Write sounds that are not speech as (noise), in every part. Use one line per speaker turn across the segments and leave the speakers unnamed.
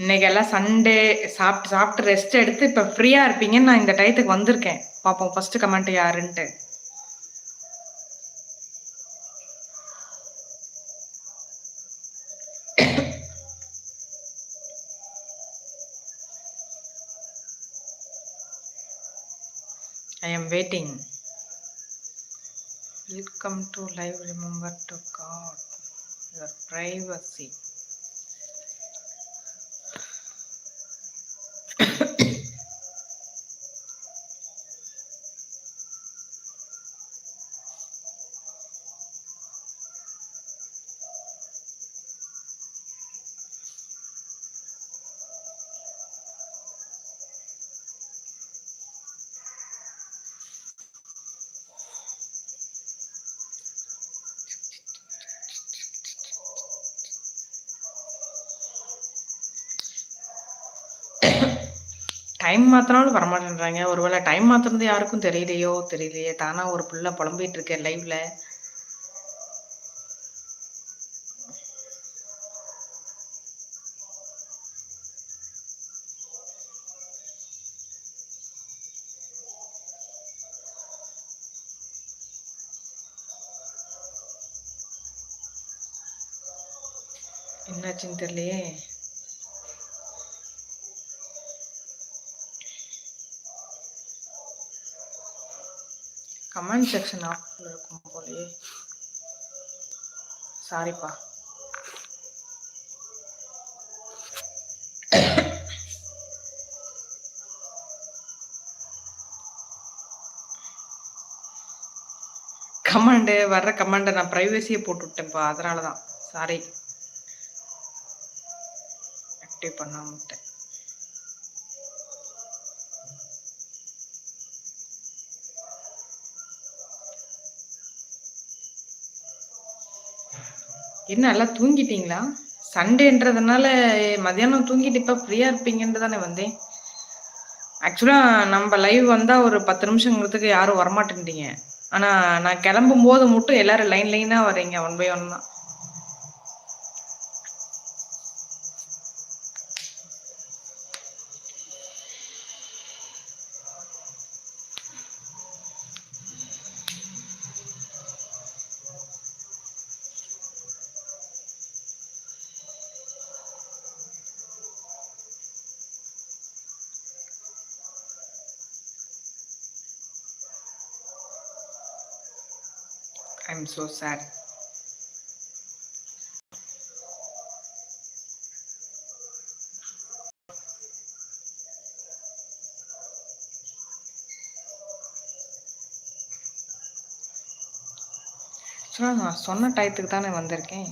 இன்னைக்கு எல்லாம் சண்டே சாப்பிட்டு சாப்பிட்டு ரெஸ்ட் எடுத்து இப்போ ஃப்ரீயாக இருப்பீங்கன்னு நான் இந்த டயத்துக்கு வந்திருக்கேன். பார்ப்போம் first comment யாருன்ட்டு. I am waiting welcome to live remember to got your privacy time மாத்தினாலும் வரமாட்டேன்றாங்க. ஒருவேளை டைம் மாத்தினது யாருக்கும் தெரியலையோ? தெரியலையே. தானா ஒரு புள்ள புலம்பிட்டு இருக்கேன் லைவ்ல என்னாச்சுன்னு தெரியலையே. கமெண்ட் செக்ஷன் ஆஃப்ல இருக்கும் போலயே. சாரிப்பா கமெண்டு வர்ற கமெண்டை நான் ப்ரைவசியை போட்டு விட்டேன்ப்பா அதனால தான் சாரி ஆக்டிவ் பண்ண விட்டேன். என்ன நல்லா தூங்கிட்டீங்களா? சண்டேன்றதுனால மதியானம் தூங்கிட்டு இப்போ ஃப்ரீயாக இருப்பீங்கன்ட்டு தானே வந்தேன். ஆக்சுவலாக நம்ம லைவ் வந்தால் ஒரு பத்து நிமிஷங்கிறதுக்கு யாரும் வரமாட்டேன்ட்டீங்க. ஆனால் நான் கிளம்பும் போது மட்டும் எல்லாரும் லைன் லைனாக வரீங்க ஒன் பை ஒன் தான் I'm so sad. ஆக்சுவலாக நான் சொன்ன டயத்துக்கு தானே வந்திருக்கேன்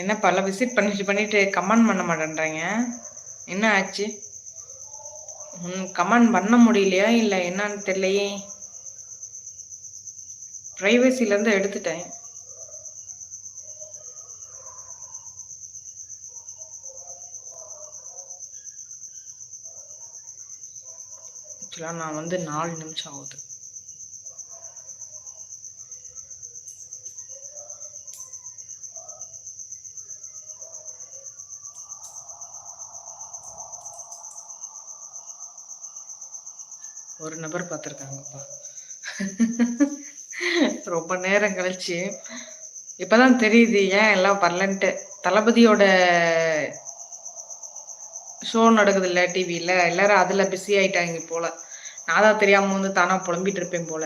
என்ன பல விசிட் பண்ணிட்டு பண்ணிட்டு கமெண்ட் பண்ண மாட்டேன்றாங்க. என்ன ஆச்சு? உன் கமெண்ட் பண்ண முடியலையா இல்லை என்னன்னு தெரியலையே. ப்ரைவசிலேருந்து எடுத்துட்டேன். ஆக்சுவலாக நான் வந்து நாலு நிமிஷம் ஆகுது. ஒரு நபர் பார்த்துருக்காங்கப்பா. ரொம்ப நேரம் கழிச்சு. இப்பதான் தெரியுது ஏன் எல்லாம் வரலன்ட்டு. தளபதியோட ஷோ நடக்குது இல்ல டிவியில எல்லாரும் அதுல பிஸி ஆயிட்டாங்க போல. நான் தான் தெரியாம வந்து தானா புலம்பிட்டு இருப்பேன் போல.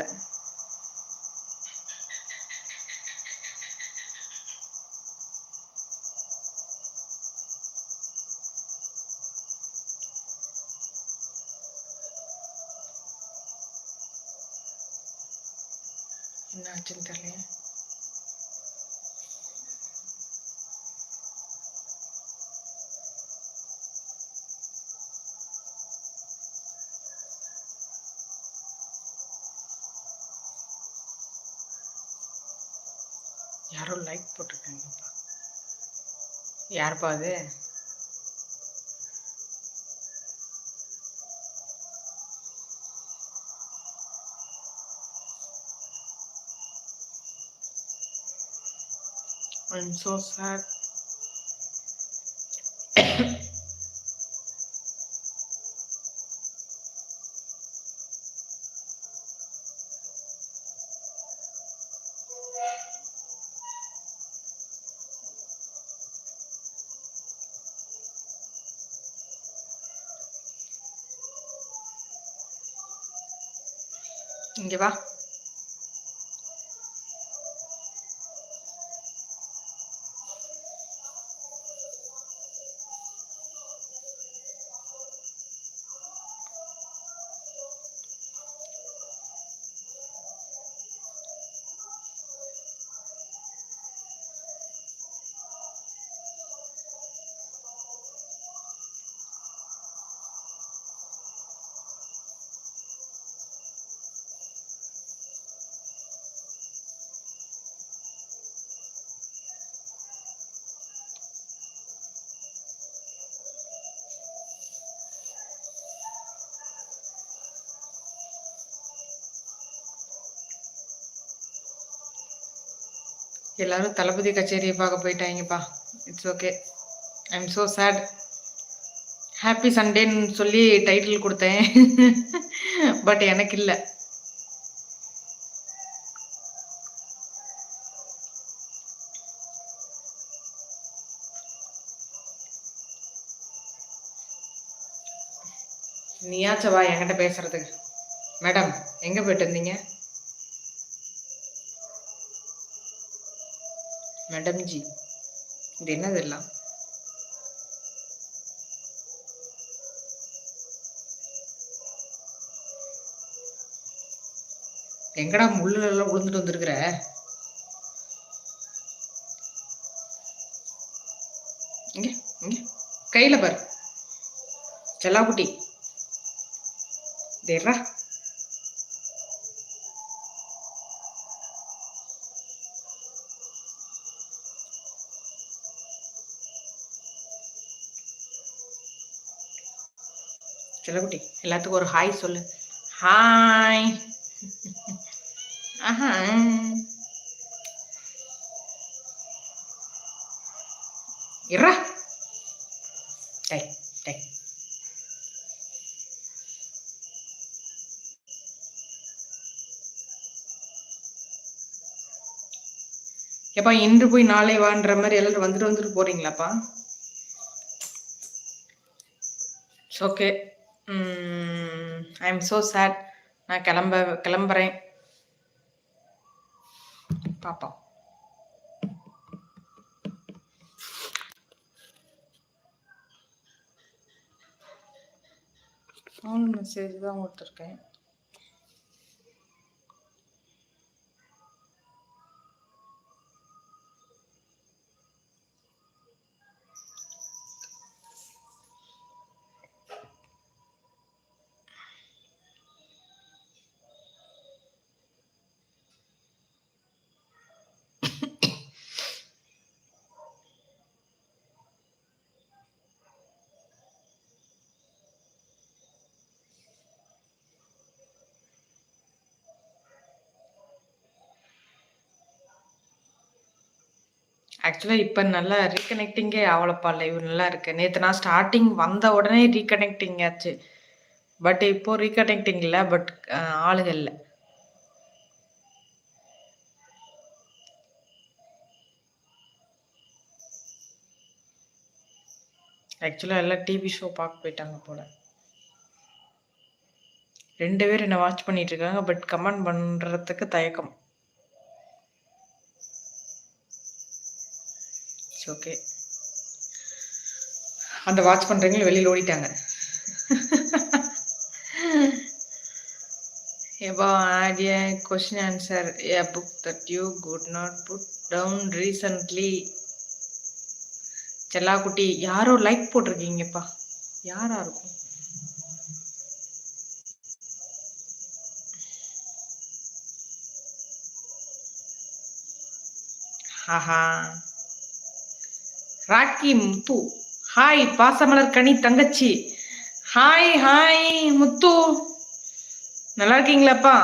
என்னாச்சுன்னு தெரியல யாரோ லைக் போட்டிருக்காங்கப்பா. யாருப்பா அது? I'm so sad. இங்க வா எல்லாரும் தளபதி கச்சேரியை பார்க்க போயிட்டாங்கப்பா. It's okay I am so sad happy சண்டேன்னு சொல்லி டைட்டில் கொடுத்தேன். (laughs) பட் எனக்கு இல்லை. நீயாச்சவா என்கிட்ட பேசுறதுக்கு. மேடம் எங்கே போயிட்டு இருந்தீங்க மேடம் ஜி இது என்னது எல்லாம்? எங்கடா முள்ளுல எல்லாம் விழுந்துட்டு வந்திருக்கிற? இங்க இங்க. கையில பாரு. செல்லாக்குட்டி. தேர்றா செல்லக்குட்டி எல்லாத்துக்கும் ஒரு ஹாய் சொல்லு. ஹாய் (laughs) ஆஹா. இறா டை டை எப்பா இன்று போய் நாளை வான்ற மாதிரி எல்லாரும் வந்துட்டு வந்துட்டு போறீங்களாப்பா? Okay I am so sad நான் கிளம்ப கிளம்புறேன். பார்ப்போம் ஃபோன் மெசேஜ் தான் கொடுத்துருக்கேன். ஆக்சுவலாக இப்போ நல்லா ரீகனெக்டிங்கே ஆவலப்பா லைவ் நல்லா இருக்கு. நேற்று நான் ஸ்டார்டிங் வந்த உடனே ரீகனெக்டிங் ஆச்சு. பட் இப்போ ரீகனெக்டிங் இல்லை பட் ஆளுகள் இல்லை ஆக்சுவலாக எல்லாம் டிவி ஷோ பார்க்க போயிட்டாங்க போல. ரெண்டு பேர் என்ன வாட்ச் பண்ணிட்டு இருக்காங்க. பட் கமெண்ட் பண்ணுறதுக்கு தயக்கம். இட்ஸ் ஓகே அந்த வாட்ச் பண்ணுறவங்களும் வெளியில் ஓடிட்டாங்க about add a question answer a book that you could not put down recently செல்லாக்குட்டி யாரோ லைக் போட்டிருக்கீங்கப்பா யாரா இருக்கும் ஹாஹா ராக்கி முத்து. ஹாய் பாசமலர் கனி தங்கச்சி. Hi hi Muthu. நல்லா இருக்கீங்களாப்பா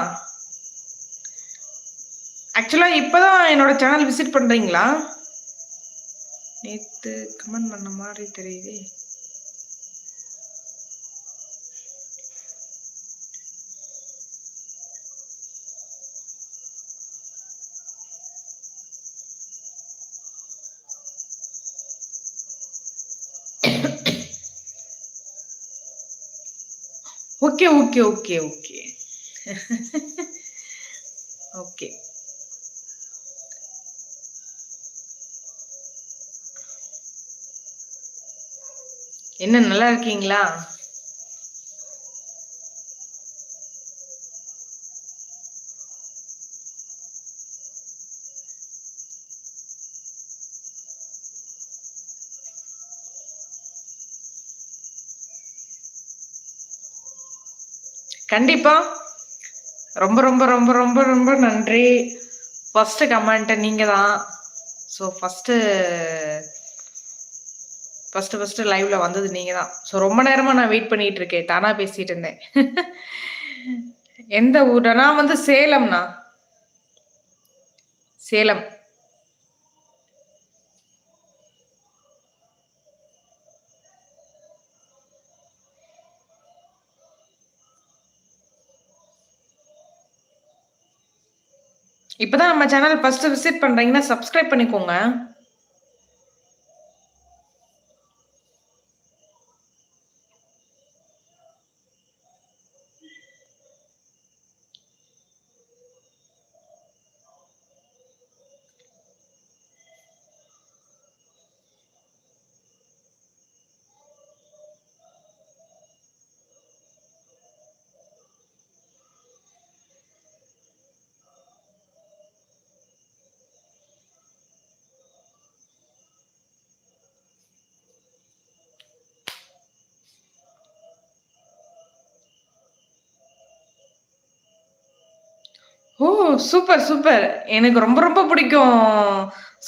ஆக்சுவலா இப்பதான் என்னோட சேனல் விசிட் பண்றீங்களா? நேத்து கமெண்ட் பண்ண மாதிரி தெரியுது. Okay okay okay okay okay என்ன நல்லா இருக்கீங்களா? கண்டிப்பா. ரொம்ப ரொம்ப ரொம்ப ரொம்ப ரொம்ப நன்றி. ஃபர்ஸ்ட் கமெண்ட் நீங்க தான் ஸோ ஃபர்ஸ்ட் ஃபர்ஸ்ட் ஃபர்ஸ்ட் லைவ்ல வந்தது நீங்க தான் ஸோ ரொம்ப நேரமா நான் வெயிட் பண்ணிட்டு இருக்கேன் தானா பேசிட்டு இருந்தேன். எந்த ஊர் நான் வந்து சேலம்னா சேலம். இப்பதான் நம்ம சேனல் ஃபர்ஸ்ட் விசிட் பண்றீங்கன்னா சப்ஸ்கிரைப் பண்ணிக்கோங்க. ஓ! Super, super. எனக்கு ரொம்ப ரொம்ப பிடிக்கும்.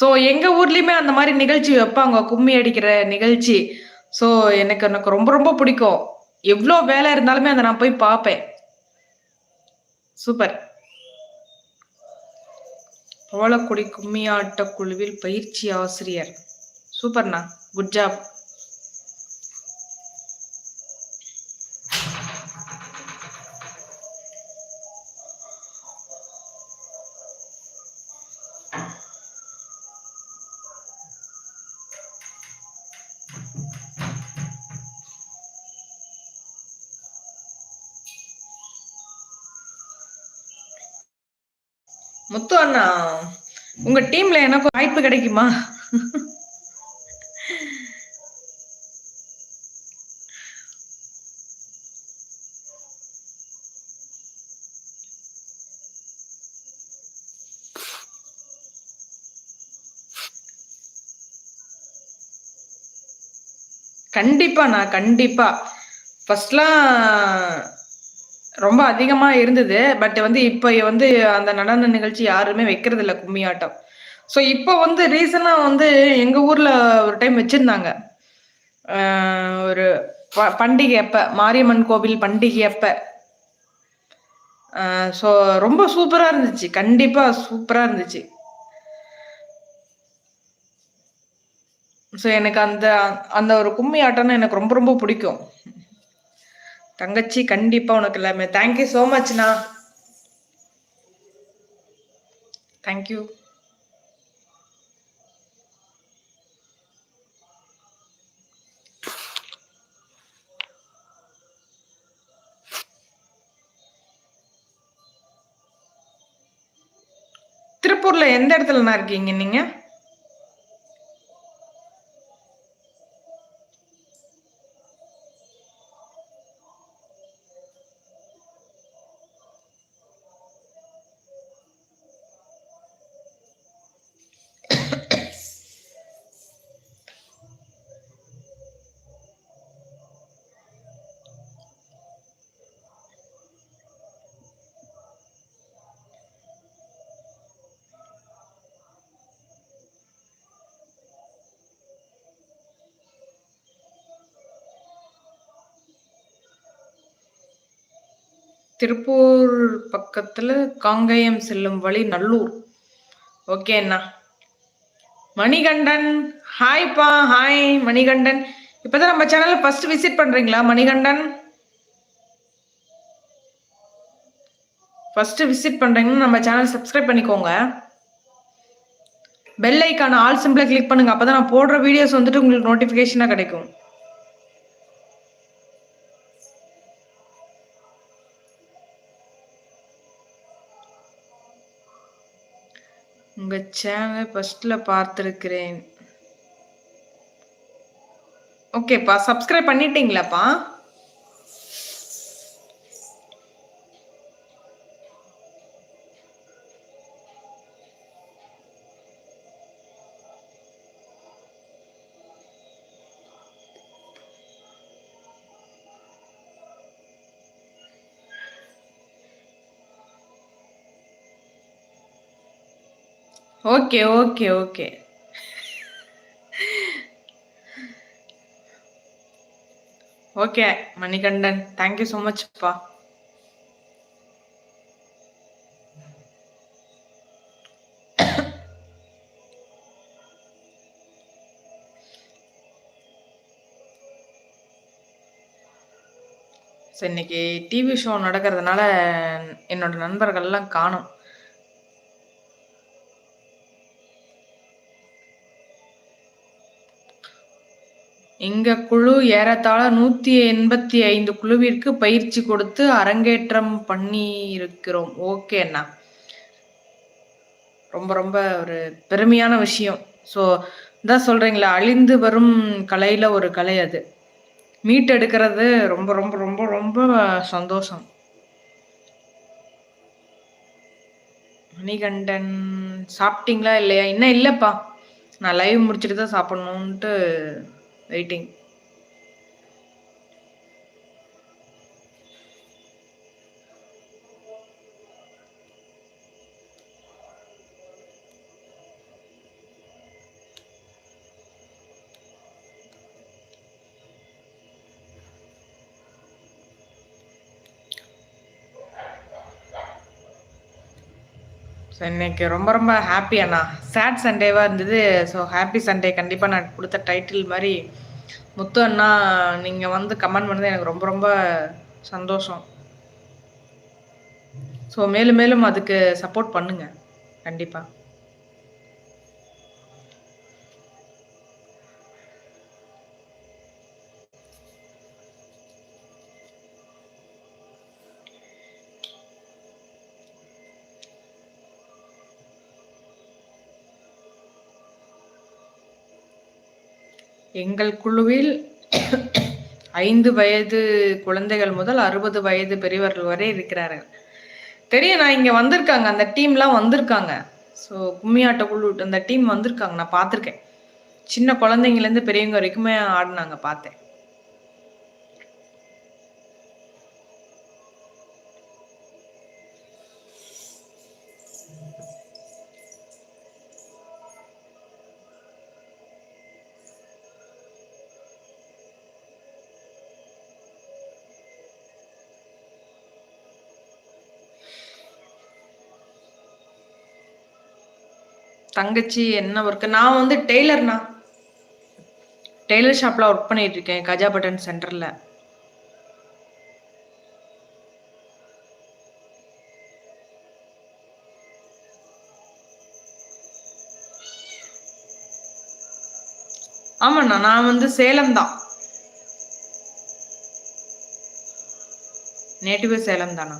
ஸோ எங்க ஊர்லயுமே அந்த மாதிரி நிகழ்ச்சி வைப்பாங்க. கும்மி அடிக்கிற நிகழ்ச்சி. ஸோ எனக்கு எனக்கு ரொம்ப ரொம்ப பிடிக்கும். எவ்வளோ வேலை இருந்தாலுமே அதை நான் போய் பார்ப்பேன். சூப்பர். பவளக்குடி கும்மியாட்ட குழுவில் பயிற்சி ஆசிரியர். சூப்பர்ண்ணா. Good job. முத்து அண்ணா உங்க டீம்ல எனக்கு வாய்ப்பு கிடைக்குமா? கண்டிப்பாண்ணா கண்டிப்பா. ஃபர்ஸ்ட்லாம் ரொம்ப அதிகமா இருந்தது. பட் வந்து இப்ப வந்து அந்த நடன நிகழ்ச்சி யாருமே வைக்கிறது இல்ல கும்மி ஆட்டம். ஸோ இப்போ வந்து ரீசனா வந்து எங்க ஊர்ல ஒரு டைம் வச்சிருந்தாங்க. ஒரு ப பண்டிகை அப்ப, மாரியம்மன் கோவில் பண்டிகை அப்ப. ஸோ ரொம்ப சூப்பரா இருந்துச்சு. கண்டிப்பா சூப்பரா இருந்துச்சு. ஸோ எனக்கு அந்த அந்த ஒரு கும்மி ஆட்டம்னா எனக்கு ரொம்ப ரொம்ப பிடிக்கும். தங்கச்சி கண்டிப்பா உனக்கு எல்லாமே. தேங்க்யூ ஸோ மச்ண்ணா தேங்க்யூ திருப்பூர்ல எந்த இடத்துலண்ணா இருக்கீங்க நீங்க? திருப்பூர் பக்கத்துல காங்கயம் செல்லும் வழி நல்லூர். ஓகே அண்ணா. மணிகண்டன் ஹாய்ப்பா ஹாய் மணிகண்டன். இப்பதான் நம்ம சேனல்ல ஃபர்ஸ்ட் விசிட் பண்றீங்களா மணிகண்டன்? ஃபர்ஸ்ட் விசிட் பண்றீங்கன்னா நம்ம சேனல் சப்ஸ்கிரைப் பண்ணிக்கோங்க. பெல் ஐக்கான ஆல் சிம்பிளை கிளிக் பண்ணுங்க அப்பதான் நான் போடுற வீடியோஸ் வந்துட்டு உங்களுக்கு நோட்டிபிகேஷனா கிடைக்கும். உங்க சேனல் ஃபர்ஸ்ட்ல பார்த்துருக்கிறேன். ஓகேப்பா subscribe பண்ணிட்டீங்களாப்பா? Okay okay okay. Okay Manikandan thank you so மச்ப்பா so இன்னைக்கு டிவி ஷோ நடக்கிறதுனால என்னோட நண்பர்கள்லாம் காணும். எங்க குழு ஏறத்தாழ நூத்தி எண்பத்தி ஐந்து குழுவிற்கு பயிற்சி கொடுத்து அரங்கேற்றம் பண்ணி இருக்கிறோம் ஓகேண்ணா ரொம்ப ரொம்ப ஒரு பெருமையான விஷயம். ஸோ இதான் சொல்றீங்களா? அழிந்து வரும் கலையில ஒரு கலை அது. மீட் எடுக்கிறது ரொம்ப ரொம்ப ரொம்ப ரொம்ப சந்தோஷம். மணிகண்டன் சாப்பிட்டீங்களா இல்லையா? இன்னும் இல்லைப்பா. நான் லைவ் முடிச்சுட்டு தான் சாப்பிட்ணுன்ட்டு வெயிட்டிங் ஸோ இன்னைக்கு ரொம்ப ரொம்ப ஹாப்பி அண்ணா. சேட் சண்டேவாக இருந்தது. ஸோ ஹாப்பி சண்டே கண்டிப்பாக நான் கொடுத்த டைட்டில் மாதிரி முத்து அண்ணா நீங்கள் வந்து கமெண்ட் பண்ணது எனக்கு ரொம்ப ரொம்ப சந்தோஷம். ஸோ மேலும் மேலும் அதுக்கு சப்போர்ட் பண்ணுங்க. கண்டிப்பாக எங்கள் குழுவில் ஐந்து வயது குழந்தைகள் முதல் அறுபது வயது பெரியவர்கள் வரை இருக்கிறார்கள். தெரியும் நான் இங்கே வந்திருக்காங்க. அந்த டீம்லாம் வந்திருக்காங்க. ஸோ கும்மியாட்ட குழு அந்த டீம் வந்திருக்காங்க. நான் பார்த்துருக்கேன். சின்ன குழந்தைங்கலேருந்து பெரியவங்க வரைக்குமே ஆடினாங்க பார்த்தேன். தங்கச்சி என்ன ஒர்க்கு நான் வந்து டெய்லர்ண்ணா. டெய்லர் ஷாப்ல ஒர்க் பண்ணிட்டு இருக்கேன் கஜா பட்டன் சென்டர்ல ஆமாண்ணா நான் வந்து சேலம் தான். நேட்டிவ் சேலம் தானா?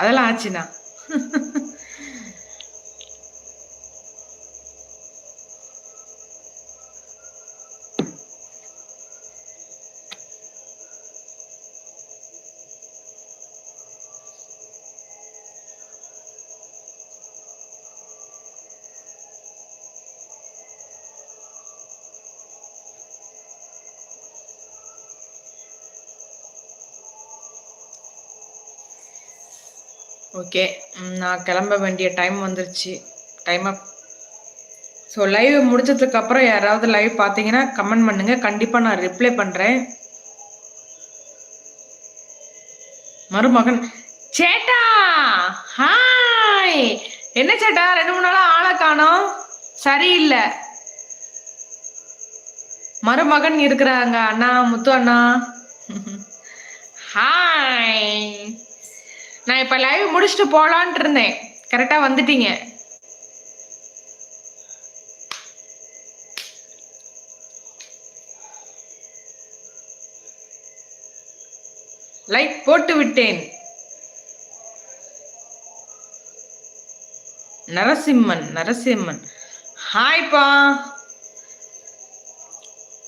அதெல்லாம் ஆச்சுண்ணா ஓகே நான் கிளம்ப வேண்டிய டைம் வந்துருச்சு. டைம் அப் ஸோ லைவ் முடிச்சதுக்கப்புறம் யாராவது லைவ் பார்த்தீங்கன்னா கமெண்ட் பண்ணுங்கள் கண்டிப்பாக நான் ரிப்ளை பண்ணுறேன் மருமகன் சேட்டா! ஹாய் என்ன சேட்டா? ரெண்டு மூணு நாளாக ஆளை காணோம். சரியில்லை. மருமகன் இருக்கிறாங்க. அண்ணா முத்து அண்ணா. (laughs) ஹாய் நான் இப்ப லைவ் முடிச்சுட்டு போலான்ட்டு இருந்தேன். கரெக்டா வந்துட்டீங்க. லைக் போட்டு விட்டேன். நரசிம்மன் நரசிம்மன். ஹாய்ப்பா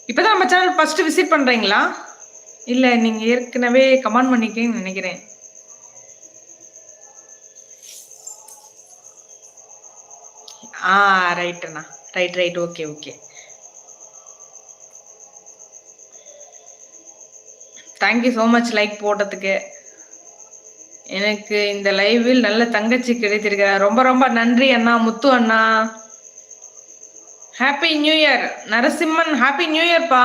இப்பதான் நம்ம சேனல் ஃபர்ஸ்ட் விசிட் பண்றீங்களா? இல்ல நீங்க ஏற்கனவே கமெண்ட் பண்ணிக்கேன்னு நினைக்கிறேன். ஆ ரைட்டுண்ணா right right okay okay thank you so much like போட்டதுக்கு. எனக்கு இந்த லைவில் நல்ல தங்கச்சி கிடைத்திருக்கிறார். ரொம்ப ரொம்ப நன்றி அண்ணா முத்து அண்ணா. Happy new year Narasimhan happy new இயர்ப்பா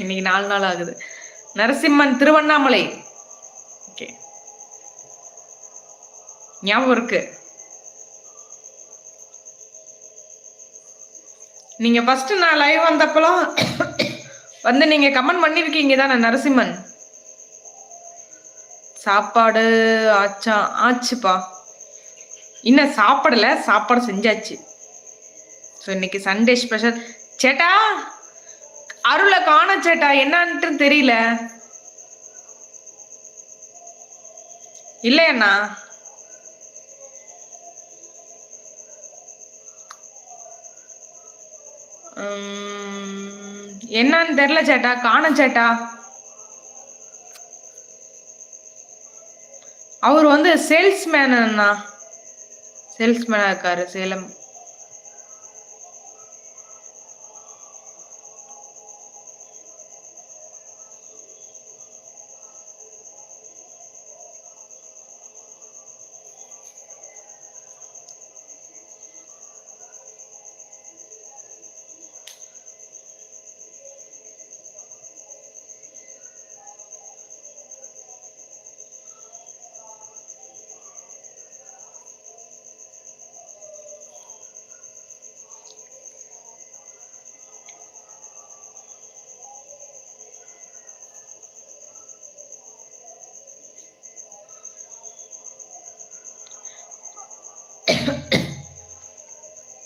இன்னைக்கு நாலு நாள் ஆகுது. நரசிம்மன் திருவண்ணாமலை. ஓகே ஞாபகம் இருக்கு. நீங்க ஃபர்ஸ்ட் நான் லைவ் வந்தப்பலாம் வந்து நீங்க கமெண்ட் பண்ணிருக்கீங்க தானே நரசிம்மன். சாப்பாடு ஆச்சா ஆச்சுப்பா. இன்னும் சாப்பிடல சாப்பாடு செஞ்சாச்சு. ஸோ இன்னைக்கு சண்டே ஸ்பெஷல் சேட்டா அருளை காண சேட்டா என்னான்ட்டு தெரியல. இல்லையண்ணா. என்னன்னு தெரியல சேட்டா. காண சேட்டா. அவர் வந்து சேல்ஸ்மேன் அண்ணா. சேல்ஸ்மேனா இருக்காரு சேலம்.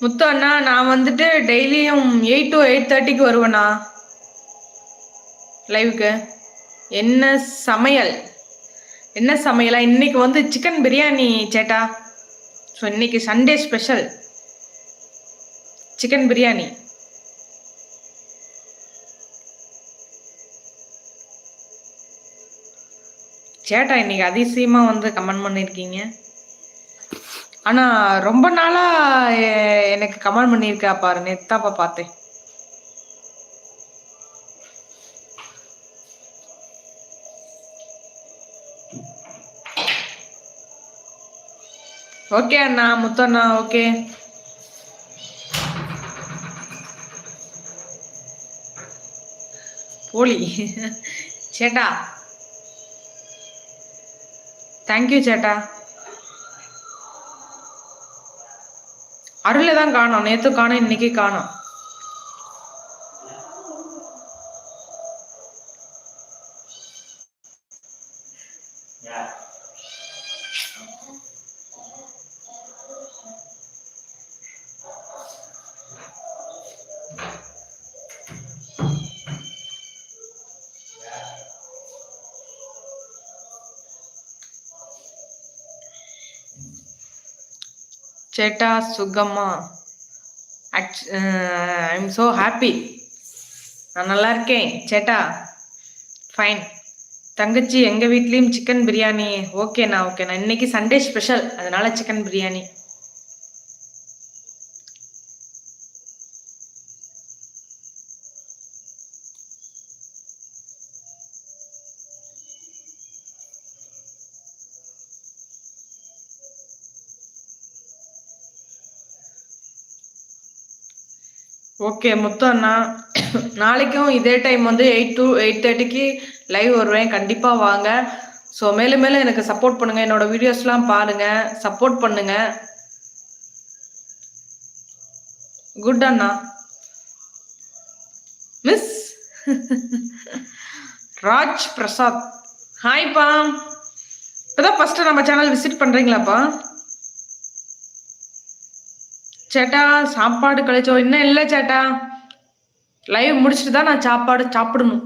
முத்து அண்ணா நான் வந்துட்டு டெய்லியும் எயிட் டு எயிட் தேர்ட்டிக்கு வருவேண்ணா. லைவுக்கு என்ன சமையல்? என்ன சமையலா? இன்னைக்கு வந்து சிக்கன் பிரியாணி சேட்டா. ஸோ இன்னைக்கு சண்டே ஸ்பெஷல் சிக்கன் பிரியாணி சேட்டா இன்னைக்கு அதிசயமாக வந்து கமெண்ட் பண்ணியிருக்கீங்க ஆனா ரொம்ப நாளா எ- எனக்கு கமெண்ட் பண்ணியிருக்கா பாரு நேத்தாப்பா பார்த்தேன். ஓகே அண்ணா முத்தண்ணா ஓகே போலி. சேட்டா. தேங்க்யூ சேட்டா. அருளை தான் காணும். நேத்து காணோம் இன்னைக்கு காணும். சேட்டா சுகம்மா. ஐ எம் ஸோ ஹாப்பி நான் நல்லா இருக்கேன். சேட்டா ஃபைன் தங்கச்சி எங்கள் வீட்லேயும் சிக்கன் பிரியாணி. ஓகேண்ணா ஓகேண்ணா இன்னைக்கு சண்டே ஸ்பெஷல் அதனால சிக்கன் பிரியாணி. ஓகே முத்து அண்ணா நாளைக்கும் இதே டைம் வந்து எயிட் டு எயிட் தேர்ட்டிக்கு லைவ் வருவேன். கண்டிப்பாக வாங்க. ஸோ மேலும் மேலும் எனக்கு சப்போர்ட் பண்ணுங்க. என்னோட வீடியோஸ்லாம் பாருங்க. சப்போர்ட் பண்ணுங்க. குட் அண்ணா. மிஸ் (laughs) ராஜ் பிரசாத். ஹாய்ப்பா இப்போதான் ஃபர்ஸ்ட் நம்ம சேனல் விசிட் பண்றீங்களாப்பா? சேட்டா சாப்பாடு கழிச்சோம் இன்னும் இல்லை சேட்டா. லைவ் முடிச்சுட்டு தான் நான் சாப்பாடு சாப்பிடணும்.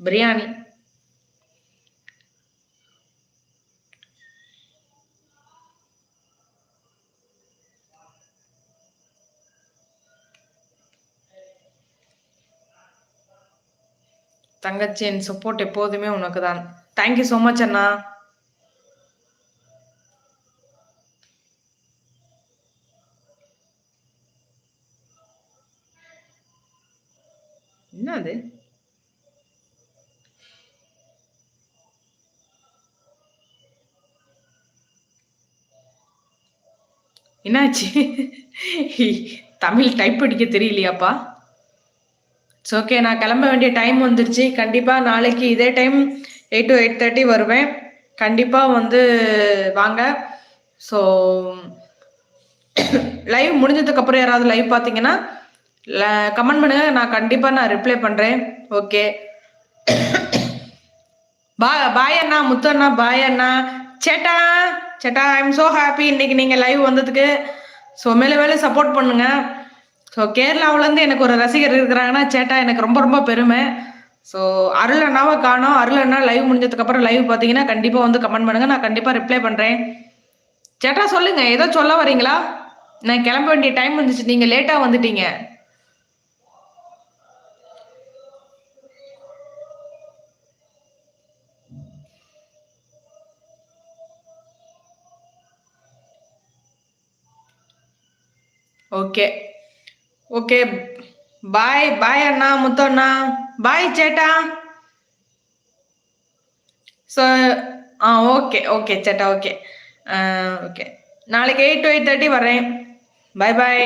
பிரியாணி தங்கச்சி என் சப்போர்ட் எப்போதுமே உனக்கு தான் தேங்க்யூ ஸோ மச் அண்ணா. என்னாச்சு? தமிழ் டைப் அடிக்க தெரியலையாப்பா. ஸோ ஓகே நான் கிளம்ப வேண்டிய டைம் வந்துருச்சு. கண்டிப்பாக நாளைக்கு இதே time eight to eight thirty வருவேன். கண்டிப்பாக வந்து வாங்க. ஸோ லைவ் முடிஞ்சதுக்கப்புறம் யாராவது லைவ் பார்த்தீங்கன்னா கமெண்ட் பண்ணுங்க. நான் கண்டிப்பாக நான் ரிப்ளை பண்ணுறேன் ஓகே பா பாய் அண்ணா முத்து அண்ணா பாய் அண்ணா. சேட்டா சேட்டா ஐ எம் ஸோ ஹாப்பி இன்னைக்கு நீங்கள் லைவ் வந்ததுக்கு. ஸோ மேலே மேலே சப்போர்ட் பண்ணுங்க. ஸோ கேரளாவிலேருந்து எனக்கு ஒரு ரசிகர் இருக்கிறாங்கன்னா சேட்டா எனக்கு ரொம்ப ரொம்ப பெருமை. ஸோ அருள் அண்ணாவை காணும். அருள் அண்ணா லைவ் முடிஞ்சதுக்கப்புறம் லைவ் பார்த்தீங்கன்னா கண்டிப்பாக வந்து கமெண்ட் பண்ணுங்க. நான் கண்டிப்பாக ரிப்ளை பண்ணுறேன் சேட்டா சொல்லுங்க. ஏதோ சொல்ல வரீங்களா? நான் கிளம்ப வேண்டிய டைம் வந்துச்சு நீங்கள் லேட்டாக வந்துட்டீங்க. ஓகே. ஓகே. பாய் பாய் அண்ணா முத்து அண்ணா பாய் சேட்டா. ஸோ ஆ ஓகே ஓகே சேட்டா ஓகே. ஓகே. நாளைக்கு எயிட் டு எயிட் தேர்ட்டி வரேன். Bye bye